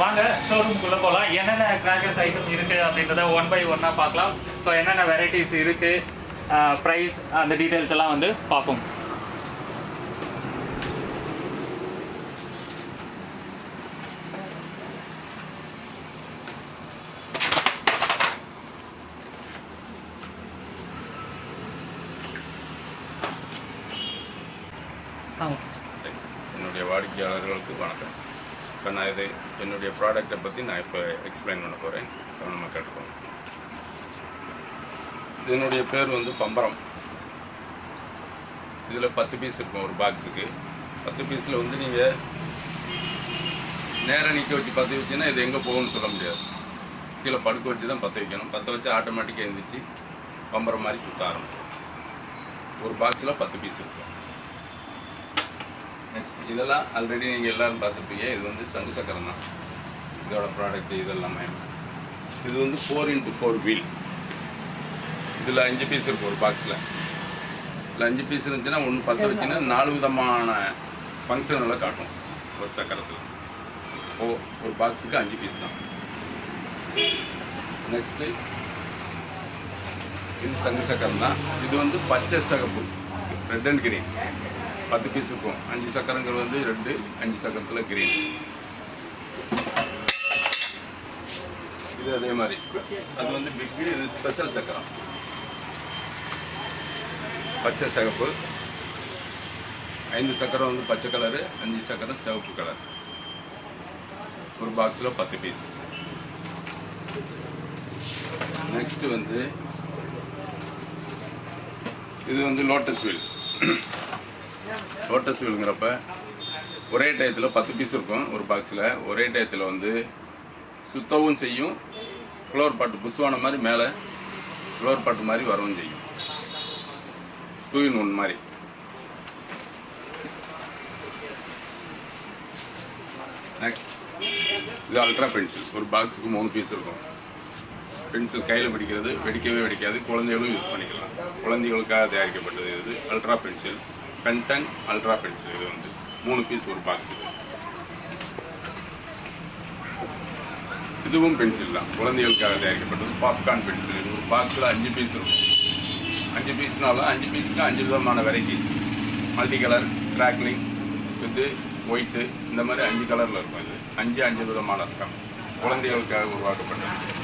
வாங்க ஷோரூமுக்குள்ளே போகலாம் என்னென்ன கிராக்கர்ஸ் ஐட்டம் இருக்குது அப்படின்றத ஒன் பை ஒன்னாக பார்க்கலாம். ஸோ என்னென்ன வெரைட்டிஸ் இருக்குது ப்ரைஸ் அந்த டீட்டெயில்ஸ் எல்லாம் வந்து பார்ப்போம். ஆமாம் என்னுடைய வாடிக்கையாளர்களுக்கு வணக்கம். இப்போ நான் இது என்னுடைய ப்ராடக்ட்டை பற்றி நான் இப்போ எக்ஸ்பிளைன் பண்ண போகிறேன். கவனமாக கேட்டுக்கோங்க. இதனுடைய பேர் வந்து பம்பரம். இதில் பத்து பீஸ் இருக்கும் ஒரு பாக்ஸுக்கு பத்து பீஸில் வந்து நீங்கள் நேராக நிற்க வச்சு பற்ற வச்சுன்னா இது எங்கே போகும்னு சொல்ல முடியாது. கீழே படுக்க வச்சு தான் பற்ற வைக்கணும். பற்ற வச்சு ஆட்டோமேட்டிக்காக எழுந்திரிச்சு பம்பரம் மாதிரி சுற்ற ஆரம்பிச்சு ஒரு பாக்ஸில் பத்து பீஸ் இருக்கும். நெக்ஸ்ட் இதெல்லாம் ஆல்ரெடி நீங்கள் எல்லாரும் பார்த்துருப்பீங்க. இது வந்து சங்கு சக்கரம் தான். இதோட ப்ராடக்ட் இதெல்லாமே. இது வந்து ஃபோர் இன்ட்டு ஃபோர் வீல் இதில் அஞ்சு பீஸ் இருக்கும் ஒரு பாக்ஸில் இதில் அஞ்சு பீஸ் இருந்துச்சுன்னா ஒன்று பற்ற வச்சுன்னா நாலு விதமான ஃபங்க்ஷனில் காட்டும். ஒரு சக்கரத்தில். ஓ ஒரு பாக்ஸுக்கு அஞ்சு பீஸ் தான். நெக்ஸ்ட்டு இது சங்கு சக்கரம் தான். இது வந்து பச்சை சகப்பு. ரெட் அண்ட் கிரீன் பத்து பீஸ் இருக்கும். அஞ்சு சக்கரங்கள் வந்து ரெண்டு அஞ்சு சக்கரத்தில் கிரீன் இது அதே மாதிரி. அது வந்து பிக்கு இது ஸ்பெஷல் சக்கரம். பச்சை சிகப்பு. ஐந்து சக்கரம் வந்து பச்சை கலரு அஞ்சு சக்கரம் சிவப்பு கலர் ஒரு பாக்ஸில் பத்து பீஸ் நெக்ஸ்ட்டு வந்து இது வந்து லோட்டஸ் வீல் லோட்டஸ் விழுங்குறப்ப ஒரே டயத்தில் பத்து பீஸ் இருக்கும் ஒரு பாக்ஸில் ஒரே டயத்தில் வந்து சுத்தவும் செய்யும் ஃப்ளோர் பாட்டு புஷ்வான மாதிரி மேலே ஃப்ளோர் பாட்டு மாதிரி வரவும் செய்யும். டூ இன் ஒன் மாதிரி. நெக்ஸ்ட் இது அல்ட்ரா பென்சில் ஒரு பாக்ஸுக்கு மூணு பீஸ் இருக்கும். பென்சில் கையில் பிடிக்கிறது வெடிக்கவே வெடிக்காது. குழந்தைகளும் யூஸ் பண்ணிக்கலாம். குழந்தைகளுக்காக தயாரிக்கப்பட்டது இது அல்ட்ரா பென்சில் பென்டன் அல்ட்ரா பென்சில் இது வந்து மூணு பீஸ் ஒரு பாக்ஸ் இதுவும் பென்சில் தான். குழந்தைகளுக்காக தயாரிக்கப்பட்டது பாப்கார்ன் பென்சில் இது ஒரு பாக்ஸில் அஞ்சு பீஸ் இருக்கும். அஞ்சு பீஸ்னாலும் அஞ்சு பீஸுக்கு அஞ்சு விதமான வெரைட்டிஸ் மல்டி கலர் கிராக்லிங் இது ஒயிட்டு இந்த மாதிரி அஞ்சு கலரில் இருக்கும் இது. அஞ்சு அஞ்சு விதமான இருக்கும். குழந்தைகளுக்காக உருவாக்கப்பட்டது.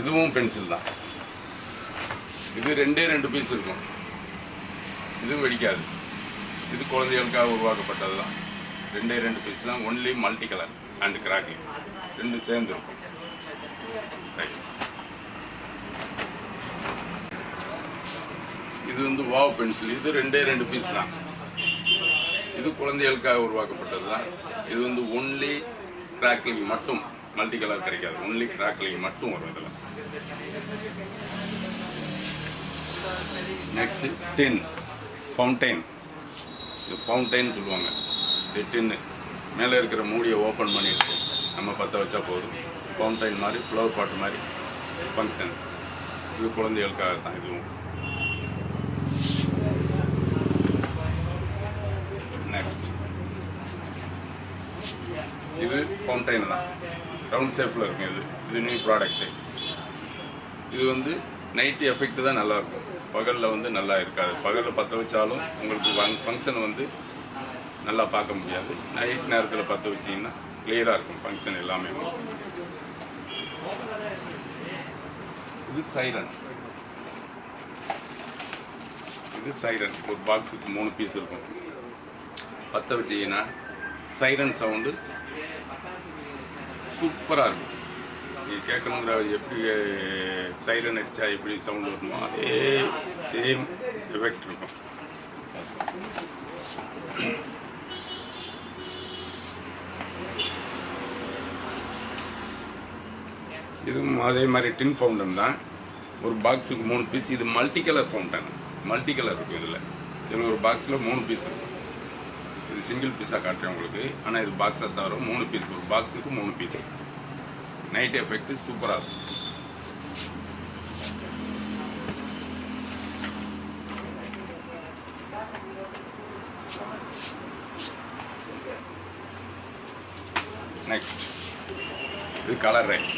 இதுவும் பென்சில் தான். இது ரெண்டே ரெண்டு பீஸ் இருக்கும். இது வெடிக்காது. இது குழந்தைகளுக்காக உருவாக்கப்பட்டது தான் ரெண்டே ரெண்டு பீஸ் தான். Only multi colour and cracking ரெண்டு சேர்ந்து இருக்கும். இது வந்து வாவ் பென்சில் இது ரெண்டே ரெண்டு பீஸ் தான். இது குழந்தைகளுக்காக உருவாக்கப்பட்டது தான் இது வந்து ஒன்லி கிராக்லிங் மட்டும் மல்டி கலர் கிடைக்காது. ஒன்லி கிராக்லிங் மட்டும் வரும் இதில். நெக்ஸ்ட் டின் ஃபவுண்டைன் இது ஃபவுண்டைன் சொல்லுவாங்க. இது டின்னு மேலே இருக்கிற மூடியை ஓப்பன் பண்ணிட்டு நம்ம பற்ற வச்சா போதும். ஃபவுண்டைன் மாதிரி ஃப்ளவர் பாட் மாதிரி. ஃபங்க்ஷன் இது குழந்தைகளுக்காக தான் இதுவும். நெக்ஸ்ட் இது ஃபவுண்டைன் தான். ரவுண்ட் ஷேப்பில் இருக்கும் இது. இது நியூ ப்ராடக்ட்டு இது வந்து நைட்டு எஃபெக்ட் தான் நல்லாயிருக்கும் பகலில் வந்து நல்லா இருக்காது. பகலில் பற்ற வச்சாலும் உங்களுக்கு ஃபங்க்ஷன் வந்து நல்லா பார்க்க முடியாது. நைட் நேரத்தில் பற்ற வச்சிங்கன்னா கிளியராக இருக்கும் ஃபங்க்ஷன் எல்லாமே. இது சைரன் இது சைரன் ஒரு பாக்ஸுக்கு மூணு பீஸ் இருக்கும். பற்ற வச்சிங்கன்னா சைரன் சவுண்டு சூப்பராக இருக்கும். கேட்கணுங்கிற எப்படி சைலன் அடித்தா எப்படி சவுண்ட் வருமோ அதே சேம் எஃபெக்ட் இருக்கும். இதுவும் அதே மாதிரி டின் ஃபவுண்டன் தான். ஒரு பாக்ஸுக்கு மூணு பீஸ் இது multi colour fountain multi colour இருக்கும் இதில். இதில் ஒரு பாக்ஸில் மூணு பீஸ் இருக்கும் இது சிங்கிள் பீஸாக காட்டுறேன் உங்களுக்கு. ஆனால் இது பாக்ஸாக தவிர மூணு பீஸ் ஒரு பாக்ஸுக்கு மூணு பீஸ் நைட் எஃபெக்ட் சூப்பராக இருக்கும் நெக்ஸ்ட் இது கலர் ரைஸ்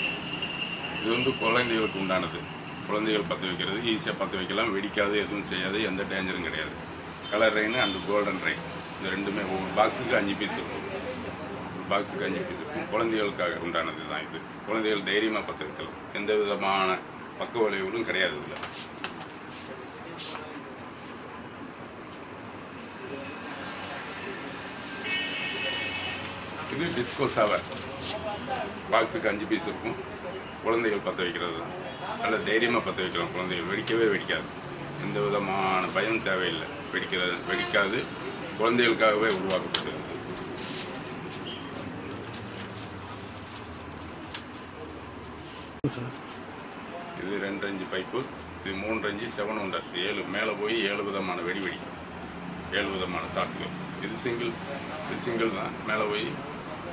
இது வந்து குழந்தைகளுக்கு உண்டானது. குழந்தைகள் பற்ற வைக்கிறது ஈஸியாக பற்ற வைக்கலாம். வெடிக்காது எதுவும் செய்யாது. எந்த டேஞ்சரும் கிடையாது. Colour rain and golden rice இந்த ரெண்டுமே ஒவ்வொரு பாக்ஸுக்கு அஞ்சு பீஸ் இருக்கும். பாக்ஸ் பாக்ஸுக்கு அஞ்சு குழந்தைகளுக்காக உண்டானது தான் இது. குழந்தைகள் தைரியமாக பற்ற வைக்கலாம் எந்த விதமான பக்க விளைவுகளும் கிடையாது இதில். இது டிஸ்கோ சவர் பாக்ஸுக்கு அஞ்சு பீஸ் இருக்கும். குழந்தைகள் பற்ற வைக்கிறது தான். நல்ல தைரியமாக பற்ற வைக்கலாம். குழந்தைகள் வெடிக்கவே வெடிக்காது. எந்த விதமான பயம் தேவையில்லை. வெடிக்கிறது வெடிக்காது. குழந்தைகளுக்காகவே உருவாக்கப்பட்டது. இது ரெண்டு அஞ்சு பைப்பு இது மூன்று அஞ்சு செவன் ஒண்டர்ஸ் ஏழு மேலே போய் ஏழு விதமான வெடி வெடிக்கும். ஏழு விதமான ஷாட்டுகள் இது சிங்கிள் இது சிங்கிள் தான். மேலே போய்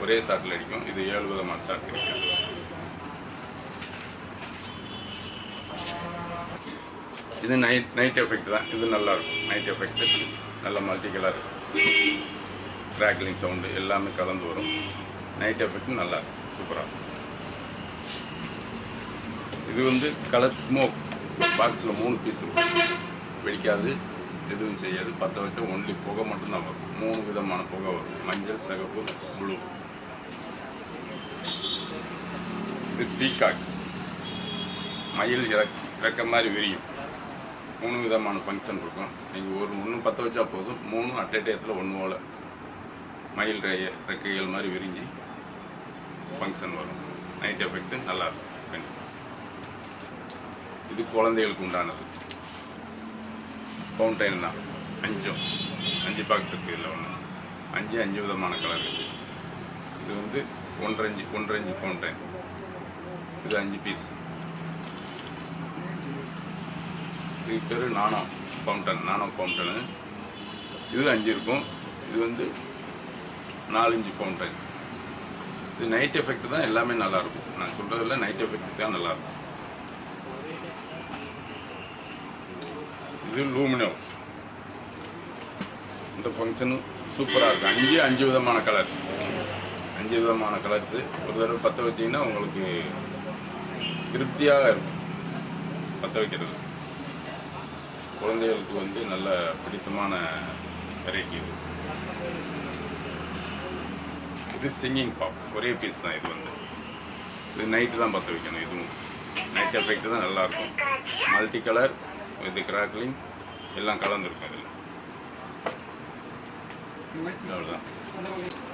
ஒரே சாட்டில் அடிக்கும். இது ஏழு விதமான சாட் கிடைக்கும் இது நைட் நைட் எஃபெக்ட் தான். இது நல்லா இருக்கும் நைட் எஃபெக்ட் நல்ல மல்டி கலர் கிராக்லிங் சவுண்டு எல்லாமே கலந்து வரும். நைட் எஃபெக்ட் நல்லா இருக்கும். சூப்பராக இருக்கும். இது வந்து கலர் ஸ்மோக் பாக்ஸில் மூணு பீஸ் வெடிக்காது எதுவும் செய்யாது. பற்ற வச்சா ஒன்லி புகை மட்டும்தான் வரும். மூணு விதமான புகை வரும். மஞ்சள் சிகப்பு முழு இது பீகாக் மயில் இறக் இறக்க மாதிரி விரியும். மூணு விதமான ஃபங்க்ஷன் இருக்கும். நீங்கள் ஒரு ஒன்று பற்ற வச்சா போதும். மூணு அட் டயத்தில் ஒன்று போல். மயில் ரெய ரெக்கைகள் மாதிரி விரிஞ்சு ஃபங்க்ஷன் வரும். நைட் எஃபெக்ட் நல்லா இருக்கும். இது குழந்தைகளுக்கு உண்டானது ஃபவுண்டைன் தான் அஞ்சும் அஞ்சு பாக்ஸ் இருக்குது இதில் ஒன்று அஞ்சு அஞ்சு விதமான கலர் இது வந்து ஒன்றஞ்சு அஞ்சு ஒன்றரை அஞ்சு ஃபவுண்டைன் இது அஞ்சு பீஸ் இது பேர் நானோ ஃபவுண்டன் நானோ ஃபவுண்டனு இது அஞ்சு இருக்கும் இது வந்து நாலஞ்சு ஃபவுண்டன் இது நைட் எஃபெக்ட் தான் எல்லாமே நல்லாயிருக்கும் நான் சொல்கிறதில்ல நைட் எஃபெக்ட் தான் நல்லாயிருக்கும் இது லூமினோஸ் இந்த ஃபங்க்ஷனு சூப்பராக இருக்கும் அஞ்சு அஞ்சு விதமான கலர்ஸ் அஞ்சு விதமான கலர்ஸு ஒரு தடவை பற்ற வச்சிங்கன்னா உங்களுக்கு திருப்தியாக இருக்கும். பற்ற வைக்கிறது குழந்தைகளுக்கு வந்து நல்ல பிடித்தமான வெரைட்டி இது. இது சிங்கிங் பாப் ஒரே பீஸ் தான் இது வந்து. இது நைட்டு தான் பற்ற வைக்கணும் இதுவும் நைட் எஃபெக்ட் தான் நல்லாயிருக்கும். மல்டி கலர் இது கிராக்லிங் எல்லாம் கலந்துருக்கும் இதில். அவ்வளோதான்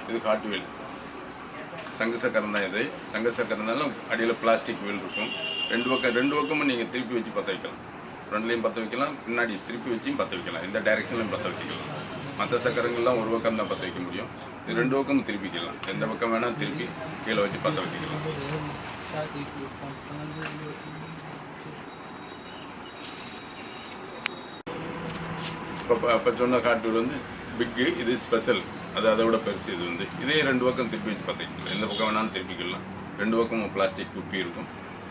இது காட்டு வீல். சங்கு சக்கரம் தான் இது. சங்கு சக்கரம்னாலும் அடியில் பிளாஸ்டிக் வீல் இருக்கும். ரெண்டு பக்கம் ரெண்டு பக்கமும் நீங்கள் திருப்பி வச்சு பற்ற வைக்கலாம். ஃப்ரண்ட்லேயும் பற்ற வைக்கலாம் பின்னாடி திருப்பி வச்சும் பற்ற வைக்கலாம். இந்த டைரெக்ஷன்லையும் பற்ற வச்சுக்கலாம் மற்ற சக்கரங்கள்லாம் ஒரு பக்கம் தான் பற்ற வைக்க முடியும். இது ரெண்டு பக்கமும் திருப்பிக்கலாம். எந்த பக்கம் வேணால் திருப்பி கீழே வச்சு பற்ற வச்சுக்கலாம். இப்போ அப்போ சொன்ன காட்டூர் வந்து பிக்கு இது ஸ்பெஷல் அது அதை விட பெருசு இது வந்து. இதே ரெண்டு பக்கம் திருப்பி வச்சு பார்த்துக்கலாம் எந்த பக்கம் வேணாலும் திருப்பிக்கலாம் ரெண்டு பக்கமும் பிளாஸ்டிக் குப்பி இருக்கும்.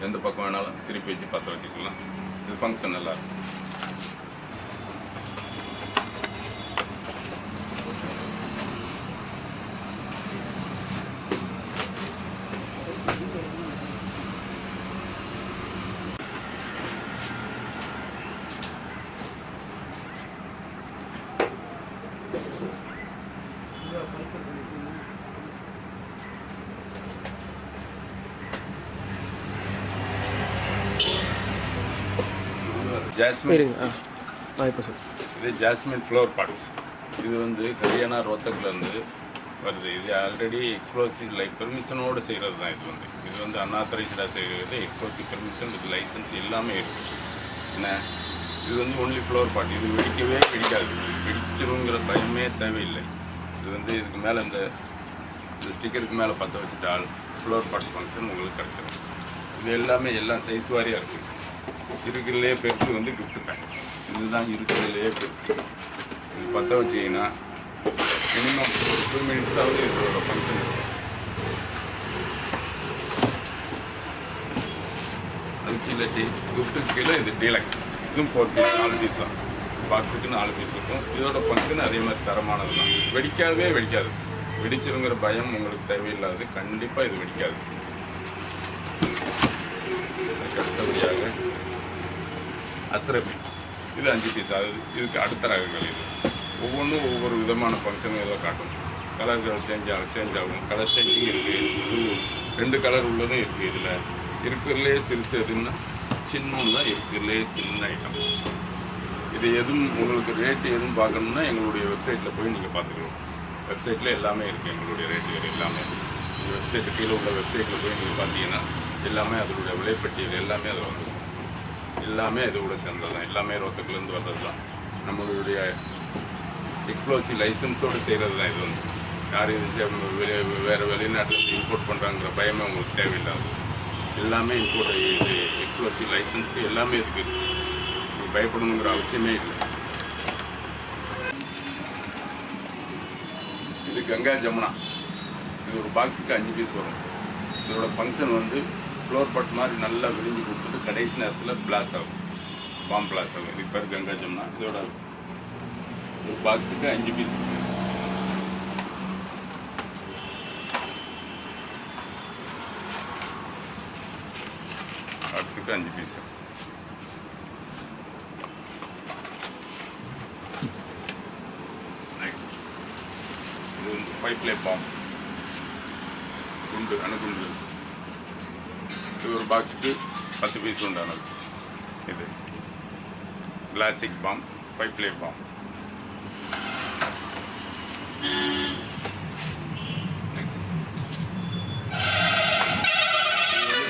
எந்த பக்கம் வேணாலும் திருப்பி வச்சு பற்ற வச்சுக்கலாம். இது ஃபங்க்ஷன் நல்லாயிருக்கும் இருக்கும் ஜாஸ்மின். இப்போ சார் இது ஜாஸ்மின் ஃப்ளவர் பாட்ஸ். இது வந்து ஹரியானா ரோத்தக்லேருந்து வருது. இது ஆல்ரெடி எக்ஸ்ப்ளோசிவ் லைக் பெர்மிஷனோடு செய்கிறது தான் இது வந்து. இது வந்து அன்ஆத்தரைஸ்டாக செய்கிறது எக்ஸ்ப்ளோசிவ் பெர்மிஷன் வித் லைசன்ஸ் எல்லாமே இருக்குது என்ன? இது வந்து ஒன்லி ஃப்ளவர் பாட் இது வெடிக்கவே வெடிக்காது. வெடிச்சிருங்கிற பயமே தேவையில்லை. இது வந்து இதுக்கு மேலே இந்த இந்த ஸ்டிக்கருக்கு மேலே பற்ற வச்சுட்டால் ஃப்ளவர் பாட் ஃபங்க்ஷன் உங்களுக்கு கிடச்சிரும். இது எல்லாமே எல்லாம் சைஸ் வாரியாக இருக்குது இருக்கிறதுலே பெருசு வந்து கிஃப்ட் பேக் இதுதான் இருக்கிறதுலே பெருசு. இது பற்ற வச்சிங்கன்னா மினிமம் ஒரு டூ மினிட்ஸாவது இதோட ஃபங்க்ஷன் இருக்கும் அதுக்கு டீ கிஃப்ட்டுக்கு கீழே இது டீலக்ஸ் இதுவும் ஃபோர் பீஸ் நாலு பீஸ் தான். பாக்ஸுக்கு நாலு பீஸ் இருக்கும். இதோட ஃபங்க்ஷன் அதே மாதிரி தரமானது தான். வெடிக்காதவே வெடிக்காது. வெடிச்சிருங்கிற பயம் உங்களுக்கு தேவையில்லாது. கண்டிப்பாக இது வெடிக்காது. அஸ்ரஃபி. இது அஞ்சு பீஸ் ஆகுது இதுக்கு அடுத்த ரகங்கள் இது. ஒவ்வொன்றும் ஒவ்வொரு விதமான ஃபங்க்ஷனும் இதில் காட்டும். கலர்கள் சேஞ்ச் ஆகும் சேஞ்ச் ஆகும். கலர் சேஞ்சிங் இருக்குது இது ரெண்டு கலர் உள்ளதும் இருக்குது இதில். இருக்கிறதுலே சிறுசு எதுன்னா சின்னொன்று தான் இருக்கிறதுலே சின்ன ஐட்டம் இது எதுவும் உங்களுக்கு ரேட்டு எதுவும் பார்க்கணும்னா எங்களுடைய வெப்சைட்டில் போய் நீங்கள் பார்த்துக்கலாம். வெப்சைட்டில் எல்லாமே இருக்குது எங்களுடைய ரேட்டுகள் எல்லாமே. வெப்சைட்டு கீழே உள்ள வெப்சைட்டில் போய் நீங்கள் பார்த்தீங்கன்னா எல்லாமே அதனுடைய விலைப்பட்டியல் எல்லாமே அதில் வந்துடும் எல்லாமே இதோட சேர்ந்தது தான். எல்லாமே ரோத்துக்குலேருந்து வர்றது தான். நம்மளுடைய எக்ஸ்ப்ளோசிவ் லைசன்ஸோடு செய்கிறது தான் இது வந்து. யார் இது வேறு வெளிநாட்டிலேருந்து இம்போர்ட் பண்ணுறாங்கிற பயமே அவங்களுக்கு தேவையில்லாது. எல்லாமே இம்போர்ட் இது எக்ஸ்ப்ளோசிவ் லைசன்ஸ் எல்லாமே இருக்குது பயப்படணுங்கிற அவசியமே இல்லை. இது கங்கா ஜமுனா. இது ஒரு பாக்ஸுக்கு அஞ்சு பீஸ் வரும். இதோட ஃபங்க்ஷன் வந்து ஃப்ளோர் பட் மாதிரி நல்லா விரிஞ்சு கொடுத்துட்டு கடைசி நேரத்தில் பிளாஸ் ஆகும். பாம் பிளாஸ் ஆகும். இது கங்கா ஜம்னா இதோட ஒரு பாக்ஸுக்கு அஞ்சு பீஸ் பாக்ஸுக்கு அஞ்சு பீஸ் இது வந்து ஃபைவ் ப்ளே பாம் குண்டு அணுகுண்டு. இது ஒரு பாக்ஸுக்கு பத்து பீஸ் உண்டானது இது classic bomb five play bomb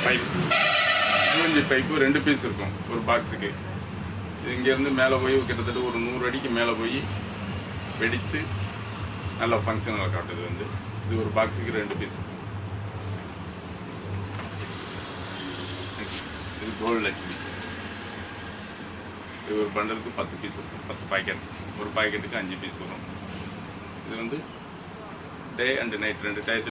pipe சிவஞ்சி pipe ரெண்டு பீஸ் இருக்கும் ஒரு பாக்ஸுக்கு இது இங்கேருந்து மேலே போய் கிட்டத்தட்ட ஒரு நூறு அடிக்கு மேலே போய் வெடித்து நல்ல ஃபங்க்ஷனில் காட்டுது வந்து இது ஒரு பாக்ஸுக்கு ரெண்டு பீஸ் இருக்கும் கோல்டு லட்சுமி இது ஒரு பண்டலுக்கு பத்து பீஸ் இருக்கும். பத்து பாக்கெட் ஒரு பாக்கெட்டுக்கு அஞ்சு பீஸ் வரும். இது வந்து டே அண்ட் நைட் ரெண்டு டயத்தில்